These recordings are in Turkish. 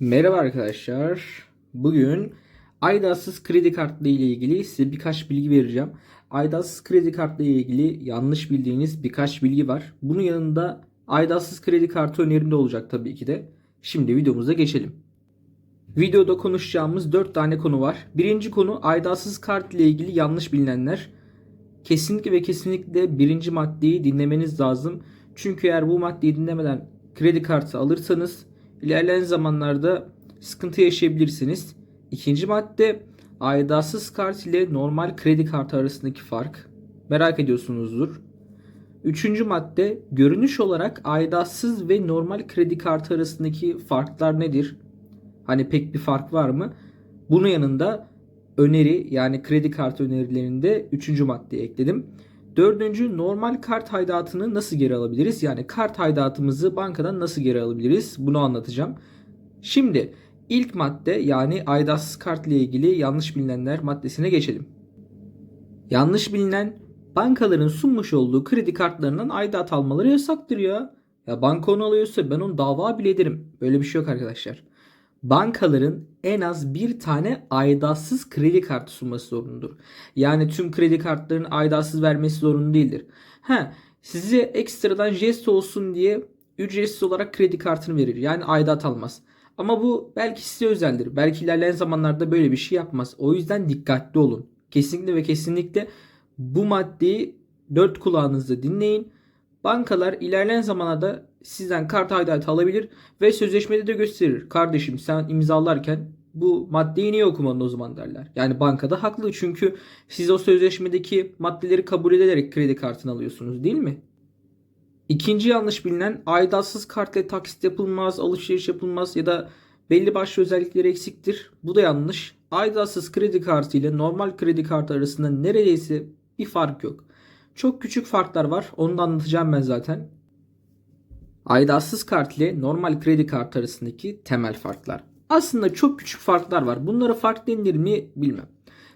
Merhaba arkadaşlar. Bugün aidatsız kredi kartı ile ilgili size birkaç bilgi vereceğim. Aidatsız kredi kartı ile ilgili yanlış bildiğiniz birkaç bilgi var. Bunun yanında aidatsız kredi kartı önerimde olacak tabii ki de. Şimdi videomuza geçelim. Videoda konuşacağımız 4 tane konu var. Birinci konu aidatsız kart ile ilgili yanlış bilinenler. Kesinlikle ve kesinlikle birinci maddeyi dinlemeniz lazım. Çünkü eğer bu maddeyi dinlemeden kredi kartı alırsanız ilerleyen zamanlarda sıkıntı yaşayabilirsiniz. İkinci madde aidatsız kart ile normal kredi kartı arasındaki fark. Merak ediyorsunuzdur. Üçüncü madde görünüş olarak aidatsız ve normal kredi kartı arasındaki farklar nedir? Hani pek bir fark var mı? Bunun yanında öneri yani kredi kartı önerilerinde üçüncü maddeyi ekledim. Dördüncü normal kart aidatını nasıl geri alabiliriz? Yani kart aidatımızı bankadan nasıl geri alabiliriz? Bunu anlatacağım. Şimdi ilk madde yani aidatsız kart ile ilgili yanlış bilinenler maddesine geçelim. Yanlış bilinen bankaların sunmuş olduğu kredi kartlarından aidat almaları yasaktır ya. Ya banka onu alıyorsa ben onu dava bile ederim. Böyle bir şey yok arkadaşlar. Bankaların en az bir tane aidatsız kredi kartı sunması zorunludur. Yani tüm kredi kartlarının aidatsız vermesi zorunlu değildir. Ha, size ekstradan jest olsun diye ücretsiz olarak kredi kartını verir. Yani aidat almaz. Ama bu belki size özeldir. Belki ilerleyen zamanlarda böyle bir şey yapmaz. O yüzden dikkatli olun. Kesinlikle ve kesinlikle bu maddeyi dört kulağınızda dinleyin. Bankalar ilerleyen zamanlarda sizden kart aidatı alabilir ve sözleşmede de gösterir. Kardeşim sen imzalarken bu maddeyi niye okumadın o zaman derler. Yani bankada haklı çünkü siz o sözleşmedeki maddeleri kabul ederek kredi kartını alıyorsunuz değil mi? İkinci yanlış bilinen aidatsız kartla taksit yapılmaz, alışveriş yapılmaz ya da belli başlı özellikleri eksiktir. Bu da yanlış. Aidatsız kredi kartı ile normal kredi kartı arasında neredeyse bir fark yok. Çok küçük farklar var. Onu da anlatacağım ben zaten. Aidatsız kart ile normal kredi kartı arasındaki temel farklar. Aslında çok küçük farklar var. Bunlara fark denilir mi bilmem.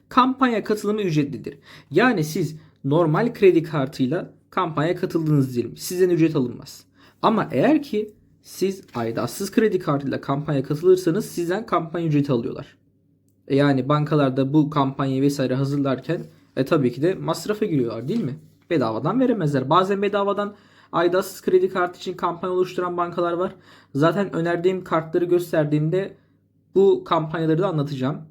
Kampanya katılımı ücretlidir. Yani siz normal kredi kartıyla kampanya katıldınız diyelim. Sizden ücret alınmaz. Ama eğer ki siz aidatsız kredi kartıyla kampanya katılırsanız sizden kampanya ücreti alıyorlar. E yani bankalarda bu kampanyayı vesaire hazırlarken e tabii ki de masrafa giriyorlar değil mi? Bedavadan veremezler. Bazen bedavadan aidatsız kredi kartı için kampanya oluşturan bankalar var. Zaten önerdiğim kartları gösterdiğimde bu kampanyaları da anlatacağım.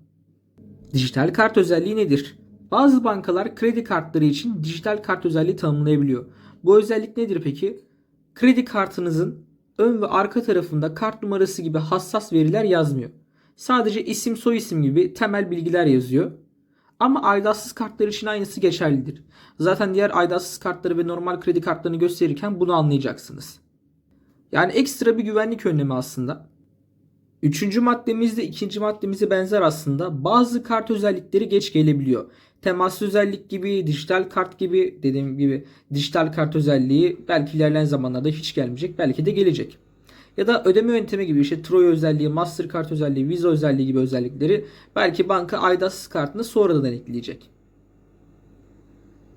Dijital kart özelliği nedir? Bazı bankalar kredi kartları için dijital kart özelliği tanımlayabiliyor. Bu özellik nedir peki? Kredi kartınızın ön ve arka tarafında kart numarası gibi hassas veriler yazmıyor. Sadece isim soy isim gibi temel bilgiler yazıyor. Ama aidatsız kartlar için aynısı geçerlidir. Zaten diğer aidatsız kartları ve normal kredi kartlarını gösterirken bunu anlayacaksınız. Yani ekstra bir güvenlik önlemi aslında. Üçüncü maddemiz de ikinci maddemize benzer aslında. Bazı kart özellikleri geç gelebiliyor. Temas özellik gibi, dijital kart gibi dediğim gibi dijital kart özelliği belki ilerleyen zamanlarda hiç gelmeyecek. Belki de gelecek. Ya da ödeme yöntemi gibi işte Troy özelliği, Mastercard özelliği, Visa özelliği gibi özellikleri belki banka aidatsız kartına sonradan ekleyecek.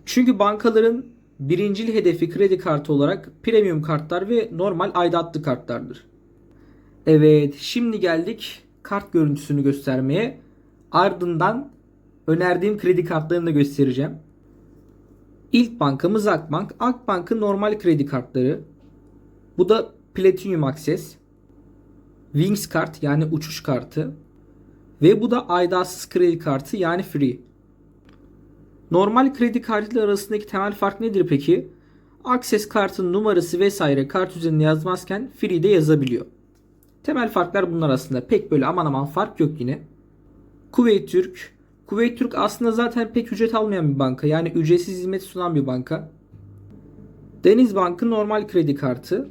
Çünkü bankaların birincil hedefi kredi kartı olarak premium kartlar ve normal aidatlı kartlardır. Evet, şimdi geldik kart görüntüsünü göstermeye. Ardından önerdiğim kredi kartlarını da göstereceğim. İlk bankamız Akbank. Akbank'ın normal kredi kartları. Bu da Platinum Access. Wings kart yani uçuş kartı. Ve bu da aidatsız kredi kartı yani free. Normal kredi kartları arasındaki temel fark nedir peki? Access kartın numarası vesaire kart üzerinde yazmazken free de yazabiliyor. Temel farklar bunlar aslında. Pek böyle aman aman fark yok yine. Kuveyt Türk. Kuveyt Türk aslında zaten pek ücret almayan bir banka. Yani ücretsiz hizmet sunan bir banka. Deniz Bank'ın normal kredi kartı.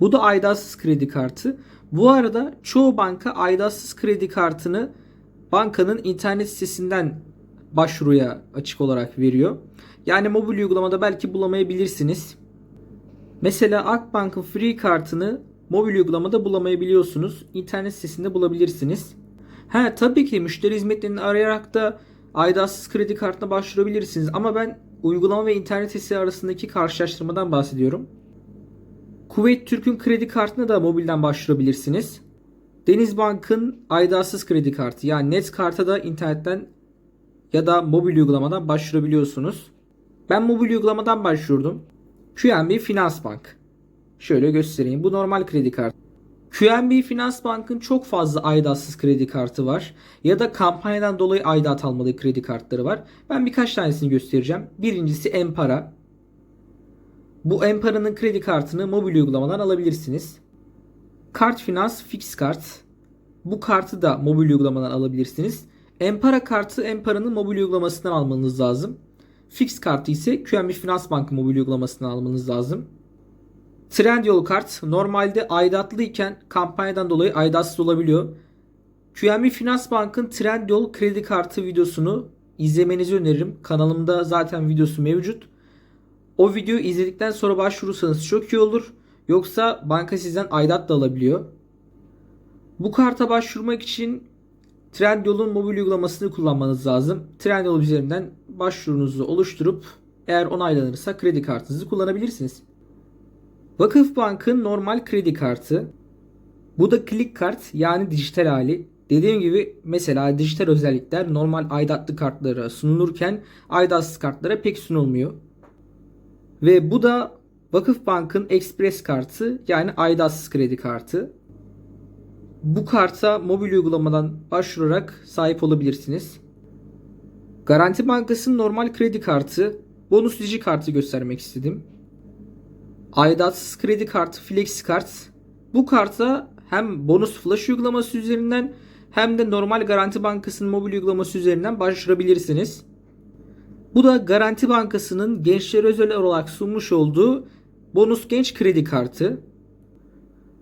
Bu da aidatsız kredi kartı. Bu arada çoğu banka aidatsız kredi kartını bankanın internet sitesinden başvuruya açık olarak veriyor. Yani mobil uygulamada belki bulamayabilirsiniz. Mesela Akbank'ın free kartını mobil uygulamada bulamayabiliyorsunuz. İnternet sitesinde bulabilirsiniz. Ha tabii ki müşteri hizmetlerini arayarak da aidatsız kredi kartına başvurabilirsiniz. Ama ben uygulama ve internet sitesi arasındaki karşılaştırmadan bahsediyorum. Kuveyt Türk'ün kredi kartına da mobilden başvurabilirsiniz. Denizbank'ın aidatsız kredi kartı yani net karta da internetten ya da mobil uygulamadan başvurabiliyorsunuz. Ben mobil uygulamadan başvurdum. QNB Finans Bank. Şöyle göstereyim. Bu normal kredi kartı. QNB Finans Bank'ın çok fazla aidatsız kredi kartı var. Ya da kampanyadan dolayı aidat almadığı kredi kartları var. Ben birkaç tanesini göstereceğim. Birincisi Empara. Bu Empara'nın kredi kartını mobil uygulamadan alabilirsiniz. Kart Finans Fix Kart. Bu kartı da mobil uygulamadan alabilirsiniz. Empara kartı Empara'nın mobil uygulamasından almanız lazım. Fix kartı ise QNB Finans Bank'ın mobil uygulamasından almanız lazım. Trendyol kart normalde aidatlı iken kampanyadan dolayı aidatsız olabiliyor. QNB Finans Bank'ın Trendyol kredi kartı videosunu izlemenizi öneririm. Kanalımda zaten videosu mevcut. O videoyu izledikten sonra başvurursanız çok iyi olur. Yoksa banka sizden aidat da alabiliyor. Bu karta başvurmak için Trendyol'un mobil uygulamasını kullanmanız lazım. Trendyol üzerinden başvurunuzu oluşturup eğer onaylanırsa kredi kartınızı kullanabilirsiniz. Vakıfbank'ın normal kredi kartı. Bu da klik kart yani dijital hali. Dediğim gibi mesela dijital özellikler normal aidatlı kartlara sunulurken aidatsız kartlara pek sunulmuyor. Ve bu da Vakıfbank'ın Express kartı yani aidatsız kredi kartı. Bu karta mobil uygulamadan başvurarak sahip olabilirsiniz. Garanti Bankası'nın normal kredi kartı, bonus dici kartı göstermek istedim. Aidatsız kredi kartı Flexi kart. Bu karta hem bonus flash uygulaması üzerinden hem de normal Garanti Bankası'nın mobil uygulaması üzerinden başvurabilirsiniz. Bu da Garanti Bankası'nın gençlere özel olarak sunmuş olduğu bonus genç kredi kartı.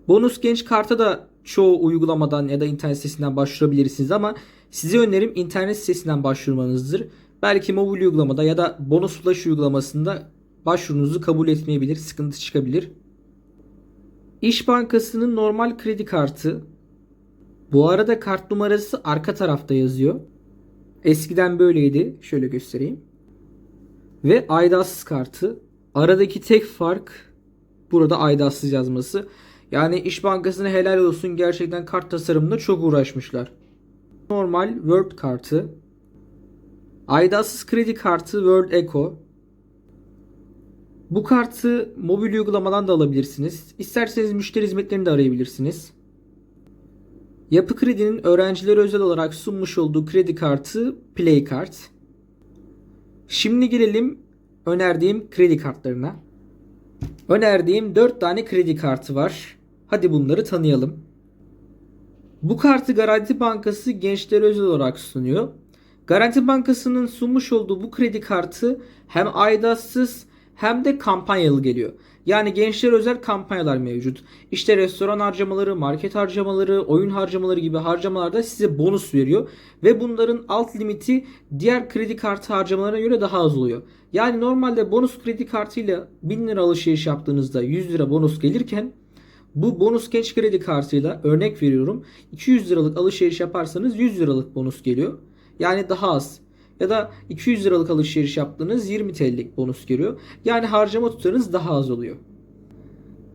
Bonus genç karta da çoğu uygulamadan ya da internet sitesinden başvurabilirsiniz ama size önerim internet sitesinden başvurmanızdır. Belki mobil uygulamada ya da bonus flash uygulamasında başvurunuzu kabul etmeyebilir, sıkıntı çıkabilir. İş Bankası'nın normal kredi kartı. Bu arada kart numarası arka tarafta yazıyor. Eskiden böyleydi. Şöyle göstereyim. Ve aidatsız kartı. Aradaki tek fark burada aidatsız yazması. Yani İş Bankası'na helal olsun gerçekten kart tasarımında çok uğraşmışlar. Normal World kartı. Aidatsız kredi kartı World Eco. Bu kartı mobil uygulamadan da alabilirsiniz. İsterseniz müşteri hizmetlerini de arayabilirsiniz. Yapı Kredi'nin öğrencilere özel olarak sunmuş olduğu kredi kartı Play Kart. Şimdi gelelim önerdiğim kredi kartlarına. Önerdiğim 4 tane kredi kartı var. Hadi bunları tanıyalım. Bu kartı Garanti Bankası gençlere özel olarak sunuyor. Garanti Bankası'nın sunmuş olduğu bu kredi kartı hem aidatsız hem de kampanyalı geliyor. Yani gençlere özel kampanyalar mevcut. İşte restoran harcamaları, market harcamaları, oyun harcamaları gibi harcamalarda size bonus veriyor. Ve bunların alt limiti diğer kredi kartı harcamalarına göre daha az oluyor. Yani normalde bonus kredi kartıyla 1000 lira alışveriş yaptığınızda 100 lira bonus gelirken bu bonus genç kredi kartıyla örnek veriyorum 200 liralık alışveriş yaparsanız 100 liralık bonus geliyor. Yani daha az ya da 200 liralık alışveriş yaptığınız 20 TL'lik bonus geliyor. Yani harcama tutarınız daha az oluyor.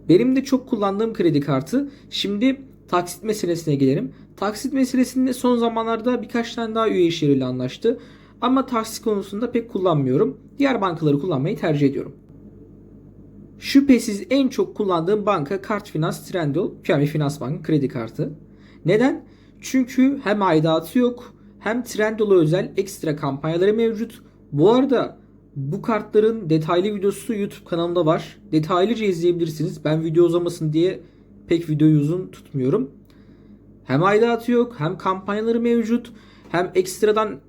Benim de çok kullandığım kredi kartı. Şimdi taksit meselesine gelelim. Taksit meselesinde son zamanlarda birkaç tane daha üye işleriyle anlaştı. Ama taksit konusunda pek kullanmıyorum. Diğer bankaları kullanmayı tercih ediyorum. Şüphesiz en çok kullandığım banka Kart Finans Trendyol, QNB Finans Bank kredi kartı. Neden? Çünkü hem aidatı yok hem Trendyol'a özel ekstra kampanyaları mevcut. Bu arada bu kartların detaylı videosu YouTube kanalımda var. Detaylıca izleyebilirsiniz. Ben video uzamasın diye pek videoyu uzun tutmuyorum. Hem aidatı yok hem kampanyaları mevcut. Hem ekstradan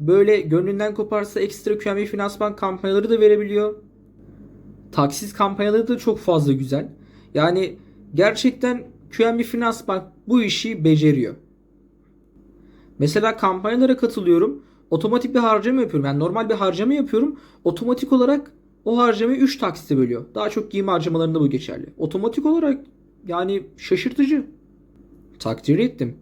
böyle gönlünden koparsa ekstra QNB Finans Bank kampanyaları da verebiliyor. Taksit kampanyaları da çok fazla güzel. Yani gerçekten QNB Finans Bank bu işi beceriyor. Mesela kampanyalara katılıyorum. Otomatik bir harcama yapıyorum. Yani normal bir harcama yapıyorum. Otomatik olarak o harcamayı 3 taksite bölüyor. Daha çok giyim harcamalarında bu geçerli. Otomatik olarak yani şaşırtıcı. Takdir ettim.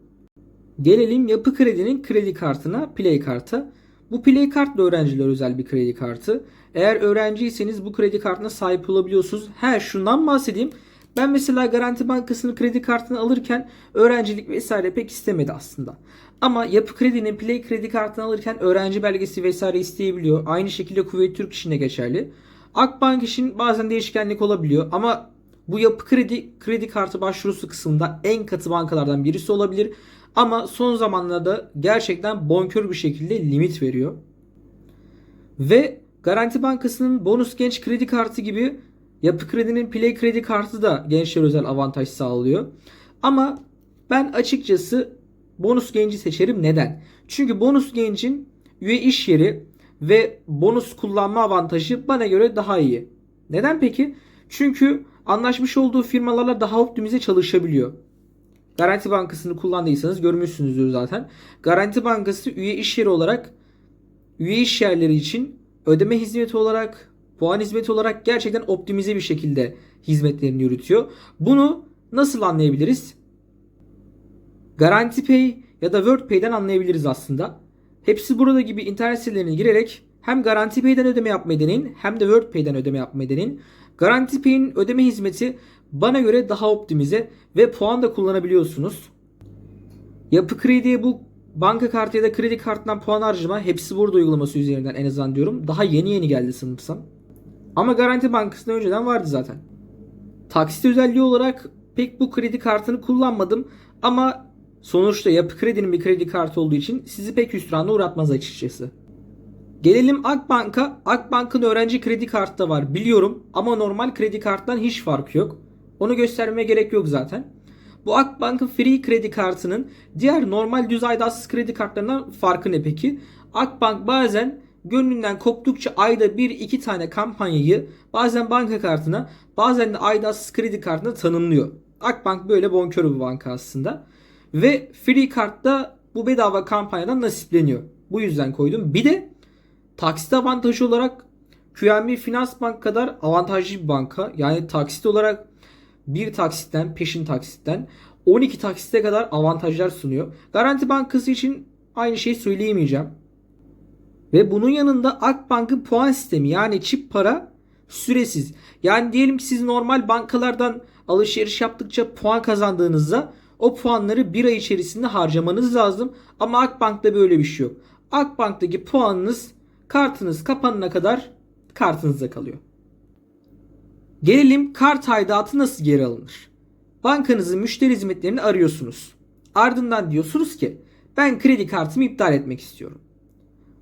Gelelim Yapı Kredi'nin kredi kartına, Play karta. Bu Play kart da öğrenciler özel bir kredi kartı. Eğer öğrenciyseniz bu kredi kartına sahip olabiliyorsunuz. He şundan bahsedeyim. Ben mesela Garanti Bankası'nın kredi kartını alırken öğrencilik vesaire pek istemedi aslında. Ama Yapı Kredi'nin Play kredi kartını alırken öğrenci belgesi vesaire isteyebiliyor. Aynı şekilde Kuveyt Türk işine geçerli. Akbank için bazen değişkenlik olabiliyor ama bu yapı kredi kredi kartı başvurusu kısmında en katı bankalardan birisi olabilir. Ama son zamanlarda gerçekten bonkör bir şekilde limit veriyor. Ve Garanti Bankası'nın bonus genç kredi kartı gibi Yapı Kredi'nin Play kredi kartı da gençler özel avantaj sağlıyor. Ama ben açıkçası bonus genci seçerim. Neden? Çünkü bonus gencin üye iş yeri ve bonus kullanma avantajı bana göre daha iyi. Neden peki? Çünkü anlaşmış olduğu firmalarla daha optimize çalışabiliyor. Garanti Bankası'nı kullandıysanız görmüşsünüzdür zaten. Garanti Bankası üye iş yeri olarak üye iş yerleri için ödeme hizmeti olarak, puan hizmeti olarak gerçekten optimize bir şekilde hizmetlerini yürütüyor. Bunu nasıl anlayabiliriz? Garanti Pay ya da WordPay'den anlayabiliriz aslında. Hepsi burada gibi internet sitelerine girerek hem Garanti Pay'den ödeme yapmayı deneyin hem de WordPay'den ödeme yapmayı deneyin. Garanti Pay'in ödeme hizmeti bana göre daha optimize ve puan da kullanabiliyorsunuz. Yapı Kredi'ye bu banka kartı ya da kredi kartından puan harcama hepsi burada uygulaması üzerinden en azından diyorum. Daha yeni yeni geldi sanırsam. Ama Garanti Bankası'nda önceden vardı zaten. Taksit özelliği olarak pek bu kredi kartını kullanmadım ama sonuçta Yapı Kredi'nin bir kredi kartı olduğu için sizi pek hüsrana uğratmaz açıkçası. Gelelim Akbank'a. Akbank'ın öğrenci kredi kartı da var biliyorum ama normal kredi karttan hiç farkı yok. Onu göstermeme gerek yok zaten. Bu Akbank'ın free kredi kartının diğer normal düz aidatsız kredi kartlarından farkı ne peki? Akbank bazen gönlünden koptukça ayda bir iki tane kampanyayı bazen banka kartına bazen de aidatsız kredi kartına tanımlıyor. Akbank böyle bonkör bir banka aslında. Ve free kartta bu bedava kampanyadan nasipleniyor. Bu yüzden koydum. Bir de taksit avantajı olarak QNB Finans Bank kadar avantajlı bir banka. Yani taksit olarak bir taksitten, peşin taksitten 12 taksite kadar avantajlar sunuyor. Garanti Bankası için aynı şeyi söyleyemeyeceğim. Ve bunun yanında Akbank'ın puan sistemi yani çip para süresiz. Yani diyelim ki siz normal bankalardan alışveriş yaptıkça puan kazandığınızda o puanları bir ay içerisinde harcamanız lazım. Ama Akbank'ta böyle bir şey yok. Akbank'taki puanınız kartınız kapanana kadar kartınızda kalıyor. Gelelim kart aidatı nasıl geri alınır? Bankanızın müşteri hizmetlerini arıyorsunuz. Ardından diyorsunuz ki ben kredi kartımı iptal etmek istiyorum.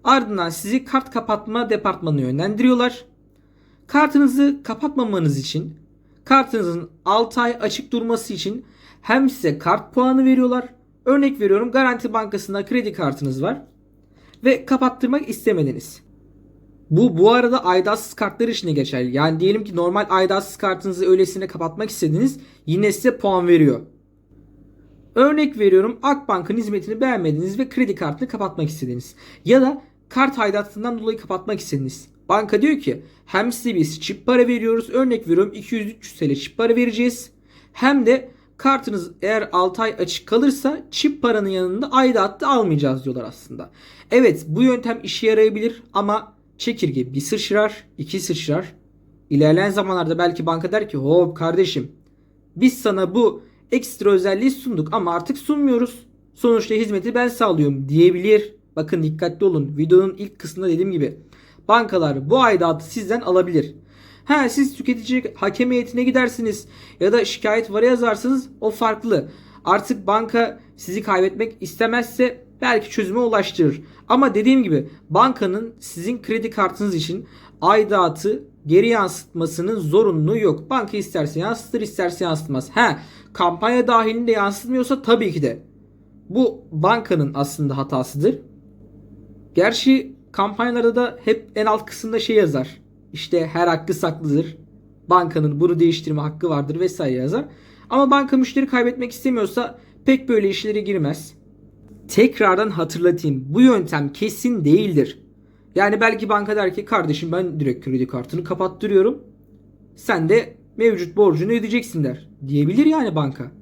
Ardından sizi kart kapatma departmanına yönlendiriyorlar. Kartınızı kapatmamanız için kartınızın 6 ay açık durması için hem size kart puanı veriyorlar. Örnek veriyorum Garanti Bankası'nda kredi kartınız var ve kapattırmak istemediniz. Bu bu arada aidatsız kartlar için de geçerli. Yani diyelim ki normal aidatsız kartınızı öylesine kapatmak istediniz yine size puan veriyor. Örnek veriyorum Akbank'ın hizmetini beğenmediniz ve kredi kartını kapatmak istediniz. Ya da kart aidatından dolayı kapatmak istediniz. Banka diyor ki hem size biz çip para veriyoruz. Örnek veriyorum 200-300 TL çip para vereceğiz. Hem de kartınız eğer 6 ay açık kalırsa çip paranın yanında aidat da almayacağız diyorlar aslında. Evet bu yöntem işe yarayabilir ama çekirge bir sıçrar, iki sıçrar. İlerleyen zamanlarda belki banka der ki hop kardeşim biz sana bu ekstra özelliği sunduk ama artık sunmuyoruz. Sonuçta hizmeti ben sağlıyorum diyebilir. Bakın dikkatli olun. Videonun ilk kısmında dediğim gibi bankalar bu aidatı sizden alabilir. Ha siz tüketici hakem heyetine gidersiniz ya da şikayet var yazarsınız o farklı. Artık banka sizi kaybetmek istemezse belki çözüme ulaştırır. Ama dediğim gibi bankanın sizin kredi kartınız için aidatı geri yansıtmasının zorunluluğu yok. Banka isterse yansıtır isterse yansıtmaz. He kampanya dahilinde yansıtmıyorsa tabii ki de bu bankanın aslında hatasıdır. Gerçi kampanyalarda da hep en alt kısımda şey yazar. İşte her hakkı saklıdır. Bankanın bunu değiştirme hakkı vardır vesaire yazar. Ama banka müşteri kaybetmek istemiyorsa pek böyle işlere girmez. Tekrardan hatırlatayım. Bu yöntem kesin değildir. Yani belki banka der ki kardeşim ben direkt kredi kartını kapattırıyorum. Sen de mevcut borcunu ödeyeceksin der. Diyebilir yani banka.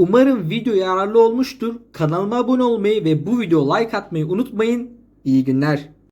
Umarım video yararlı olmuştur. Kanalıma abone olmayı ve bu video like atmayı unutmayın. İyi günler.